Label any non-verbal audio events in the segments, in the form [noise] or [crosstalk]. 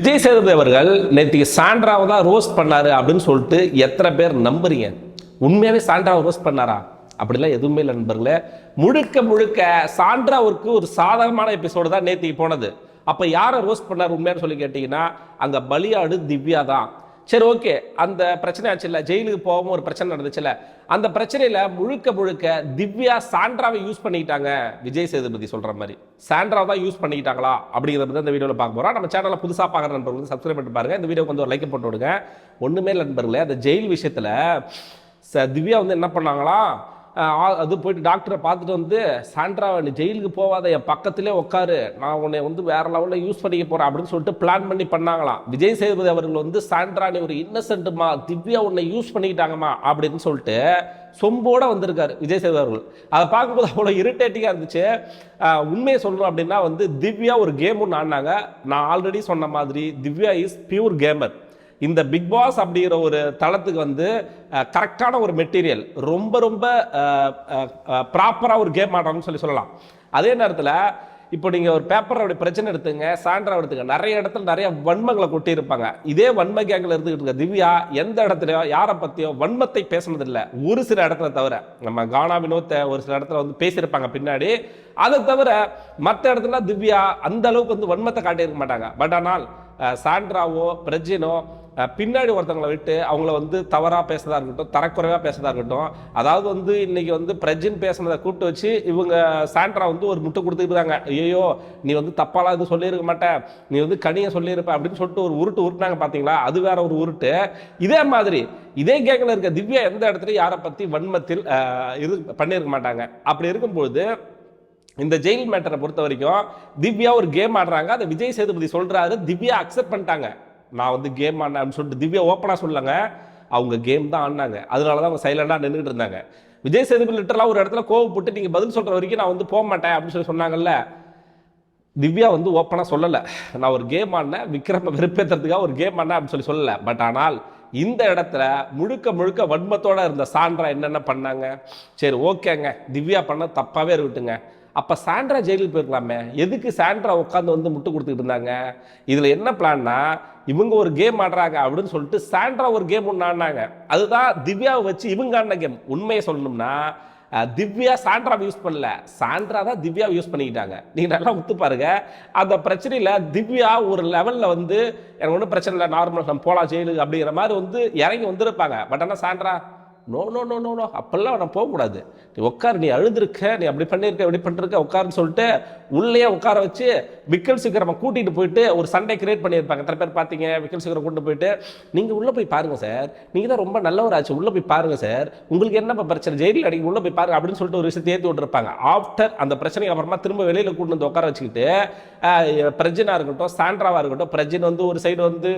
விஜய் சேதுபதி அவர்கள் நேற்றுக்கு சாண்ட்ராவை தான் ரோஸ்ட் பண்ணாரு அப்படின்னு சொல்லிட்டு எத்தனை பேர் நம்புறீங்க? உண்மையாகவே சாண்ட்ராவை ரோஸ்ட் பண்ணாரா? அப்படிலாம் எதுவுமே இல்லை நண்பர்களே. முழுக்க முழுக்க சாண்ட்ராவுக்கு ஒரு சாதகமான எபிசோடு தான் நேற்றுக்கு போனது. அப்போ யாரை ரோஸ்ட் பண்ணார் உண்மையான்னு சொல்லி கேட்டிங்கன்னா அங்கே பலியாடு திவ்யா தான். சரி ஓகே. அந்த பிரச்சனை ஆச்சுல்ல ஜெயிலுக்கு போகாம ஒரு பிரச்சனை நடந்துச்சுல்ல அந்த பிரச்சனையில் முழுக்க முழுக்க திவ்யா சாண்ட்ராவை யூஸ் பண்ணிக்கிட்டாங்க விஜய் சேதுபதி சொல்கிற மாதிரி. சாண்ட்ரா தான் யூஸ் பண்ணிக்கிட்டாங்களா? அப்படிங்கிறத பற்றி அந்த வீடியோவில் பார்க்க போகிறோம் நம்ம சேனலை புதுசாக பார்க்குற நண்பர்கள் வந்து சப்ஸ்கிரைப் பண்ணி பாருங்கள் இந்த வீடியோக்கு வந்து ஒரு லைக் போட்டு விடுங்க. ஒன்றுமே இல்லை நண்பர்களே. அந்த ஜெயில் விஷயத்தில் ச- திவ்யா வந்து என்ன பண்ணாங்களா? அது போயிட்டு டாக்டரை பார்த்துட்டு வந்து சாண்ட்ரா நீ ஜெயிலுக்கு போவாத என் பக்கத்திலே உட்காரு நான் உன்னை வந்து வேற லெவலில் யூஸ் பண்ணிக்க போகிறேன் அப்படின்னு சொல்லிட்டு பிளான் பண்ணி பண்ணாங்களாம். விஜய் சேதுபதி அவர்கள் வந்து சாண்ட்ரா நீ ஒரு இன்னசென்ட்டுமா திவ்யா உன்னை யூஸ் பண்ணிக்கிட்டாங்கம்மா அப்படின்னு சொல்லிட்டு சொம்போட வந்திருக்காரு விஜய் சேதுபதி அவர்கள். அதை பார்க்கும்போது அவ்வளோ இரிட்டேட்டிங்காக இருந்துச்சு. உண்மையை சொல்லணும் அப்படின்னா வந்து திவ்யா ஒரு கேம் ஒன்று ஆடினாங்க. நான் ஆல்ரெடி சொன்ன மாதிரி திவ்யா இஸ் பியூர் கேமர் இந்த பிக் பாஸ் அப்படிங்கிற ஒரு தளத்துக்கு வந்து கரெக்டான ஒரு மெட்டீரியல் ரொம்ப ரொம்ப ப்ராப்பராக ஒரு கேம் ஆடுறோம்னு சொல்லி சொல்லலாம். அதே நேரத்தில் இப்போ நீங்கள் ஒரு பேப்பரோட பிரச்சனை எடுத்துங்க சாண்ட்ரா எடுத்துங்க நிறைய இடத்துல நிறைய வன்மங்களை கொட்டியிருப்பாங்க. இதே வன்ம கேங்கில் இருந்துகிட்டு இருக்க திவ்யா எந்த இடத்துலையோ யாரை பற்றியோ வன்மத்தை பேசுனதில்லை. ஒரு சில இடத்துல தவிர நம்ம கானா வினோத்தை ஒரு சில இடத்துல வந்து பேசியிருப்பாங்க பின்னாடி. அதை தவிர மற்ற இடத்துல திவ்யா அந்த அளவுக்கு வந்து வன்மத்தை காட்டியிருக்க மாட்டாங்க. பட் ஆனால் சாண்ட்ராவோ பிரஜினோ பின்னாடி ஒருத்தங்களை விட்டு அவங்கள வந்து தவறாக பேசுறதா இருக்கட்டும் தரக்குறைவாக பேசுறதா இருக்கட்டும் அதாவது வந்து இன்னைக்கு வந்து பிரஜின் பேசுனதை கூப்பிட்டு வச்சு இவங்க சாண்ட்ரா வந்து ஒரு முட்டை கொடுத்துருக்காங்க ஐயோ நீ வந்து தப்பாலாம் எதுவும் சொல்லியிருக்க மாட்ட நீ வந்து கனியை சொல்லியிருப்ப அப்படின்னு சொல்லிட்டு ஒரு உருட்டு உருட்டுனாங்க பார்த்தீங்களா அது வேற ஒரு உருட்டு. இதே மாதிரி இதே கேங்கில் இருக்க திவ்யா எந்த இடத்துலையும் யாரை பற்றி வன்மத்தில் இது பண்ணியிருக்க மாட்டாங்க. அப்படி இருக்கும்பொழுது இந்த ஜெயில் மேட்டரை பொறுத்த வரைக்கும் திவ்யா ஒரு கேம் ஆடுறாங்க. அதை விஜய் சேதுபதி சொல்கிறாரு திவ்யா அக்செப்ட் பண்ணிட்டாங்க. நான் வந்து கேம் ஆடினேன் அப்படின்னு சொல்லிட்டு திவ்யா ஓப்பனாக சொல்லுங்க அவங்க கேம் தான் ஆடினாங்க. அதனால தான் அவங்க சைலண்டாக நின்றுட்டு இருந்தாங்க. விஜய் சேதுபதி லிட்டரலாக ஒரு இடத்துல கோவப்பட்டு நீங்கள் பதில் சொல்கிற வரைக்கும் நான் வந்து போக மாட்டேன் அப்படின்னு சொல்லி சொன்னாங்கல்ல. திவ்யா வந்து ஓப்பனாக சொல்லலை. நான் ஒரு கேம் ஆடினேன் விக்ரம வெறுப்பேற்றுறதுக்காக ஒரு கேம் ஆடினேன் அப்படின்னு சொல்லி சொல்லலை. பட் ஆனால் இந்த இடத்துல முழுக்க முழுக்க வன்மத்தோட இருந்த சான்றா என்னென்ன பண்ணாங்க? சரி ஓகேங்க திவ்யா பண்ண தப்பாகவே இருக்கட்டுங்க அப்போ சாண்ட்ரா ஜெயிலுக்கு போயிருக்கலாமே. எதுக்கு சாண்ட்ரா உட்காந்து வந்து முட்டு கொடுத்துக்கிட்டு இருந்தாங்க? இதில் என்ன பிளான்னா இவங்க ஒரு கேம் ஆடுறாங்க அப்படின்னு சொல்லிட்டு சாண்ட்ரா ஒரு கேம் ஒன்று ஆடினாங்க. அதுதான் திவ்யாவை வச்சு இவங்க ஆடின கேம். உண்மையை சொல்லணும்னா திவ்யா சாண்ட்ராவை யூஸ் பண்ணல. சாண்ட்ரா தான் திவ்யாவை யூஸ் பண்ணிக்கிட்டாங்க. நீங்கள் நல்லா ஒத்து பாருங்க. அந்த பிரச்சனையில் திவ்யா ஒரு லெவலில் வந்து எனக்கு ஒன்றும் பிரச்சனை இல்லை நார்மல் நம்ம போகலாம் ஜெயிலுக்கு அப்படிங்கிற மாதிரி வந்து இறங்கி வந்திருப்பாங்க. பட் ஆனால் Sandra no no no no no அப்பெல்லாம் நான் போகக்கூடாது. நீ உட்காரு நீ அழுதுருக்க நீ அப்படி பண்ணியிருக்க இப்படி பண்ணிருக்க உட்காருன்னு சொல்லிட்டு உள்ளே உட்கார வச்சு விக்கல் சீக்கிரமாக கூட்டிகிட்டு போயிட்டு ஒரு சண்டை கிரியேட் பண்ணியிருப்பாங்க. எத்தனை பேர் பார்த்தீங்க? விக்கல் சீக்கிரம் கூட்டு போயிட்டு. நீங்கள் உள்ளே போய் பாருங்கள் சார் நீங்கள் தான் ரொம்ப நல்லவராச்சு. உள்ளே போய் பாருங்கள் சார் உங்களுக்கு என்ன பிரச்சனை? ஜெயிலில் அடிக்க உள்ளே போய் பாருங்க அப்படின்னு சொல்லிட்டு ஒரு விஷயத்தை ஏற்றி விட்டுருப்பாங்க. ஆஃப்டர் அந்த பிரச்சனைக்கு அப்புறமா திரும்ப வெளியில் கூட்டு வந்து உட்கார வச்சுக்கிட்டு அஹ், பிரஜினா இருக்கட்டும் சாண்ட்ராவாக இருக்கட்டும் பிரஜின் வந்து ஒரு சைடு வந்து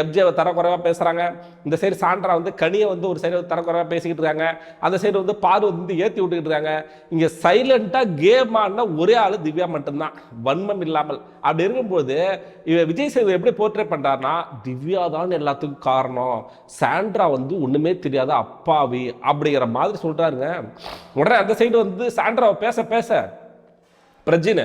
எப்ஜேவை தரக்குறைவாக பேசுகிறாங்க இந்த சைடு சாண்ட்ரா வந்து கனியை வந்து ஒரு சைடு பேசிக்கிட்டு இருக்காங்க. அந்த சைடு வந்து பாரு வந்து ஏற்றி விட்டுக்கிட்டு இருக்காங்க. இங்கே சைலண்ட்டாக கேம் ஆடின ஒரே ஆளு திவ்யா மட்டும்தான். வன்மம் இல்லாமல். அப்படி இருக்கும்போது இவ விஜய் சேது எப்படி போர்ட்ரே பண்றாருன்னா திவ்யா தான் எல்லாத்துக்கும் காரணம். சாண்ட்ரா வந்து ஒண்ணுமே தெரியாத அப்பாவி அப்படிங்கிற மாதிரி சொல்கிறாருங்க உடனே அந்த சைடு வந்து சாண்ட்ராவை பேச பேச பிரஜினு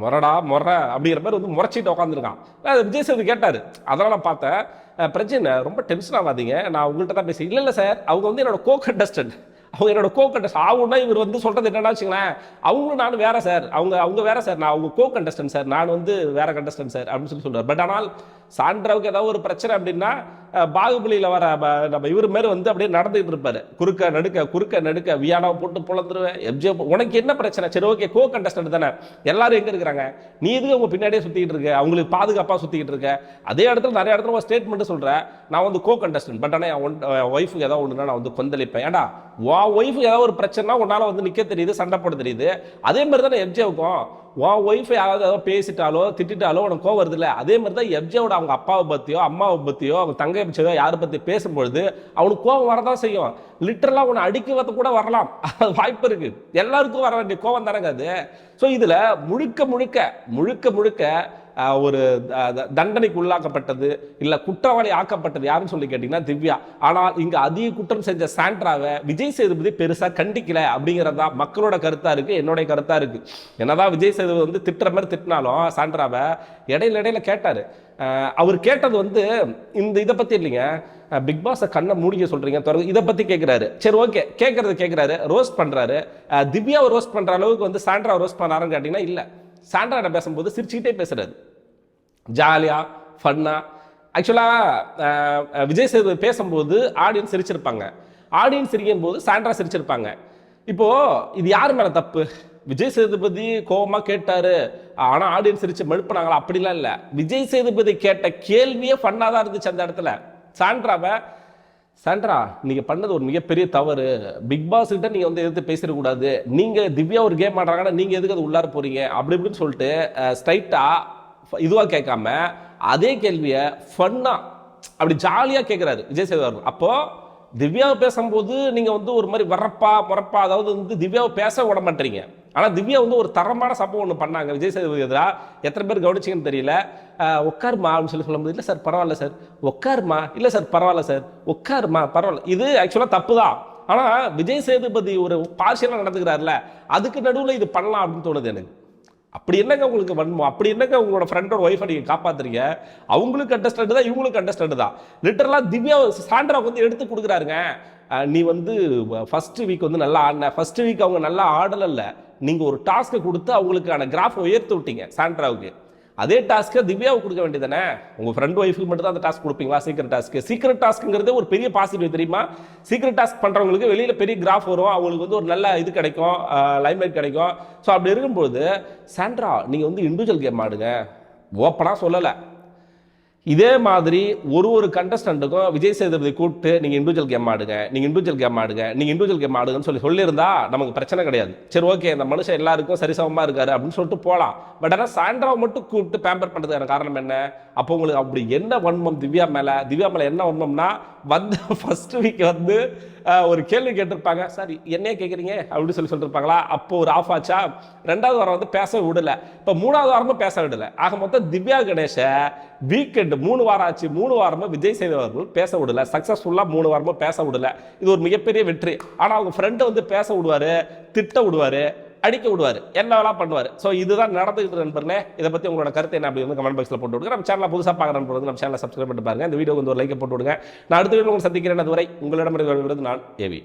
முரடா முற அப்படிங்கிற மாதிரி வந்து முறைச்சிட்டு உட்காந்துருக்கான் விஜய் சேது கேட்டார். அதெல்லாம் நான் பார்த்தேன் அஹ் ரொம்ப டென்ஷன் ஆகாதீங்க நான் உங்கள்கிட்ட தான் பேசுகிறேன் இல்லை இல்லை சார் அவங்க வந்து என்னோட கோ கண்டஸ்டன்ட் அவங்க என்னோட கோ கண்டஸ்ட் ஆகும்னா இவர் வந்து சொல்கிறது என்னன்னா வச்சுங்களேன் அவங்களும் நானும் வேறு சார் அவங்க அவங்க வேறு சார் நான் அவங்க கோ கண்டஸ்டன்ட் சார் நான் வந்து வேறு கண்டஸ்டன்ட் சார் அப்படின்னு சொல்லி சொல்கிறார் பட் ஆனால் சாண்ட்ராவுக்கு ஏதாவது ஒரு பிரச்சனை அப்படின்னா பாகுபலியில் வர நம்ம இவர் மாரி வந்து அப்படியே நடந்துகிட்டு இருப்பார். குறுக்க நடுக்க குறுக்க நடுக்க வியானாவை போட்டு பொழந்துருவேன் எம்ஜிஆர் உனக்கு என்ன பிரச்சனை? சரி ஓகே கோ கண்டஸ்டன்ட் தானே. எல்லாரும் எங்கே இருக்கிறாங்க? நீ இதுக்கு உங்கள் பின்னாடியே சுற்றிக்கிட்டு இருக்க? அவங்களுக்கு பாதுகாப்பாக சுற்றிக்கிட்டு இருக்க? அதே இடத்துல நிறைய இடத்துல ஒரு ஸ்டேட்மெண்ட் சொல்கிறேன் நான் வந்து கோ கண்டஸ்டன்ட் பட் ஆனால் என் ஒய்ஃபுக்கு ஏதாவது ஒன்றுனா நான் வந்து கொந்தளிப்பேன். ஏடா உன் ஒய்ஃபுக்கு ஏதாவது ஒரு பிரச்சனைனா உன்னால் வந்து நிற்க தெரியுது சண்டை போட தெரியுது. அதே மாதிரி தானே எம்ஜேவுக்கும் உன் ஒய்ஃபை யாராவது ஏதாவது பேசிட்டாலோ திட்டாலோ உனக்கு கோவம் வருது இல்லை அதே மாதிரி தான் எம்ஜேவோட அவங்க அப்பாவை பற்றியோ அம்மாவை பற்றியோ அவங்க தங்கை பற்றியோ யாரை பற்றி பேசும்பொழுது அவனுக்கு கோபம் வரதான் செய்யும். லிட்டரலாக உன்னை அடிக்கிறது கூட வரலாம். அது வாய்ப்பு இருக்கு. எல்லாருக்கும் வர வேண்டிய கோபம் தானங்க அது? ஸோ இதில் முழுக்க முழுக்க முழுக்க முழுக்க ஒரு த- தண்டனைக்கு உள்ளாக்கப்பட்டது இல்லை குற்றவாளி ஆக்கப்பட்டது யாருன்னு சொல்லி கேட்டிங்கன்னா திவ்யா. ஆனால் இங்கே அதிக குற்றம் செஞ்ச சாண்ட்ராவை விஜய் சேதுபதி பெருசாக கண்டிக்கல அப்படிங்கிறதா மக்களோட கருத்தாக இருக்குது என்னுடைய இருக்குது என்ன என்னதான் விஜய் சேதுபதி வந்து திட்டுற மாதிரி திட்டினாலும் சாண்ட்ராவை இடையில இடையில கேட்டார். அவர் கேட்டது வந்து இந்த இதை பற்றி இல்லைங்க. பிக் பாஸை கண்ணை மூடிக்க சொல்கிறீங்க தொடர்ந்து இதை பற்றி கேட்குறாரு சரி ஓகே கேட்குறது கேட்குறாரு ரோஸ்ட் பண்ணுறாரு திவ்யாவை ரோஸ்ட் பண்ணுற அளவுக்கு வந்து சாண்ட்ராவை ரோஸ்ட் பண்ணாருன்னு கேட்டிங்கன்னா இல்லை. சாண்ட்ராட்ட பேசும்போது சிரிச்சுக்கிட்டே பேசுறாரு ஜாலியாக ஃபன்னாக ஆக்சுவலாக விஜய் சேது பேசும்போது ஆடியன்ஸ் சிரிச்சிருப்பாங்க. ஆடியன்ஸ் சிரிக்கும் போது சாண்ட்ரா சிரிச்சிருப்பாங்க. இப்போ இது யார் மேலே தப்பு? விஜய் சேதுபதி கோபமாக கேட்டார். ஆனால் ஆடியன்ஸ் சிரிச்சு மழுப்பினாங்களா? அப்படிலாம் இல்லை. விஜய் சேதுபதி கேட்ட கேள்வியே ஃபன்னாக தான் இருந்துச்சு அந்த இடத்துல. சாண்ட்ராவை சாண்ட்ரா நீங்கள் பண்ணது ஒரு மிகப்பெரிய தவறு. பிக் பாஸ் கிட்ட நீங்கள் வந்து எதிர்த்து பேசிடக்கூடாது நீங்கள் திவ்யா ஒரு கேம் ஆடுறாங்கன்னா நீங்கள் எதுக்கு அது உள்ளார போகிறீங்க அப்படி இப்படின்னு சொல்லிட்டு ஸ்ட்ரைட்டாக இதுவாக கேட்காம அதே கேள்வியை ஃபன்னாக அப்படி ஜாலியாக கேட்குறாரு விஜய் சேது அப்போது திவ்யாவை பேசும்போது நீங்கள் வந்து ஒரு மாதிரி வரப்பா முறப்பா அதாவது வந்து திவ்யாவை பேச விட மாட்டீங்க. ஆனால் திவ்யா வந்து ஒரு தரமான சம்பவம் ஒன்று பண்ணாங்க. விஜய் சேதுபதி எதிராக எத்தனை பேர் கவனிச்சிங்கன்னு தெரியல. அஹ், உட்காருமா அப்படின்னு சொல்லி சொல்லும்போது இல்லை சார் பரவாயில்ல சார். உட்காருமா? இல்லை சார் பரவாயில்ல சார். உட்காருமா? பரவாயில்ல. இது ஆக்சுவலாக தப்பு தான் ஆனால் விஜய் சேதுபதி ஒரு பார்ஷியலாக நடந்துக்கிறாருல அதுக்கு நடுவில் இது பண்ணலாம் அப்படின்னு தோணுது எனக்கு. அப்படி என்னங்க உங்களுக்கு வன்மம்? அப்படி என்னங்க உங்களோட ஃப்ரெண்டோட ஒய்ஃபை நீங்கள் காப்பாத்துறீங்க? அவங்களுக்கு கண்டஸ்டன்ட் தான் இவங்களுக்கு கண்டஸ்டன்ட் தான். லிட்டரலாக திவ்யா சாண்ட்ராவுக்கு வந்து எடுத்து கொடுக்குறாருங்க. நீ வந்து ஃபஸ்ட்டு வீக் வந்து நல்லா ஆடின. ஃபஸ்ட்டு வீக் அவங்க நல்லா ஆடலை நீங்கள் ஒரு டாஸ்க்கை கொடுத்து அவங்களுக்கான கிராஃபை உயர்த்து விட்டீங்க சாண்ட்ராவுக்கு. அதே டாஸ்க்கை திவ்யாவுக்கு கொடுக்க வேண்டியதானே உங்கள் ஃப்ரெண்ட் ஒய்ஃபுக்கு மட்டும் தான் அந்த டாஸ்க் கொடுப்பீங்களா? சீக்கிரம் டாஸ்க்கு சீக்கிரம் டாஸ்க்குங்கிறது ஒரு பெரிய பாசிட்டிவ் தெரியுமா? சீக்கிரம் டாஸ்க் பண்ணுறவங்களுக்கு வெளியில் பெரிய கிராஃப் வரும். அவங்களுக்கு வந்து ஒரு நல்ல இது கிடைக்கும். லைம்லைட் கிடைக்கும். ஸோ அப்படி இருக்கும்போது சாண்ட்ரா நீங்கள் வந்து இண்டிவிஜுவல் கேம் ஆடுங்க. ஓப்பனாக சொல்லலை. இதே மாதிரி ஒரு ஒரு கண்டஸ்டண்ட்டுக்கும் விஜய் சேதுபதி கூப்பிட்டு நீங்க இண்டிவிஜுவல் கேம் ஆடுங்க நீங்க இண்டிவிஜுவல் கேம் ஆடுங்க நீங்க இண்டிவிஜுவல் கேம் ஆடுங்கன்னு சொல்லி சொல்லியிருந்தா நமக்கு பிரச்சனை கிடையாது. சரி ஓகே இந்த மனுஷன் எல்லாருக்கும் சரிசமமா இருக்காரு அப்படின்னு சொல்லிட்டு போகலாம் பட் ஆனால் சாண்ட்ராவை மட்டும் கூப்பிட்டு பேம்பர் பண்ணுறதுக்கான காரணம் என்ன? அப்போ உங்களுக்கு அப்படி என்ன வன்மம் திவ்யா மேல? திவ்யா மேல என்ன வன்மம்னா வந்து [laughs] ஃபர்ஸ்ட் வீக் வந்து ஒரு கேள்வி கேட்டிருப்பாங்க. சார் என்னையே கேட்குறீங்க அப்படின்னு சொல்லி சொல்லிருப்பாங்களா? அப்போ ஒரு ஆஃப் ஆச்சா? ரெண்டாவது வாரம் வந்து பேச விடலை. இப்போ மூணாவது வாரமும் பேச விடலை. ஆக மொத்தம் திவ்யா கணேஷை வீக்கெண்டு மூணு வாரம் ஆச்சு. மூணு வாரமும் விஜய் சேதுவர்கள் பேச விடல. சக்ஸஸ்ஃபுல்லாக மூணு வாரமும் பேச விடல. இது ஒரு மிகப்பெரிய வெற்றி. ஆனால் அவங்க ஃப்ரெண்டை வந்து பேச விடுவார் திட்ட விடுவார். அடிக்க விடுவார். என்னவெல்லாம் பண்ணுவார்? ஸோ இதுதான் நடந்துகிட்டு நண்பர்களே இதை பற்றி உங்களோட கருத்தை என்ன அப்படி வந்து கமெண்ட் பாக்ஸில் போட்டு விடுங்க. நம்ம சேனலில் புதுசாக பார்க்குற நண்பர் வந்து நம்ம சேனலில் சப்ஸ்கிரைப் பண்ணிட்டு பாருங்க. இந்த வீடியோ வந்து ஒரு லைக்கை போட்டு விடுங்க. நான் அடுத்த வீடியோ உங்களுக்கு சந்திக்கிறேன். அதுவரை உங்களிடம் விருது நான் ஏவி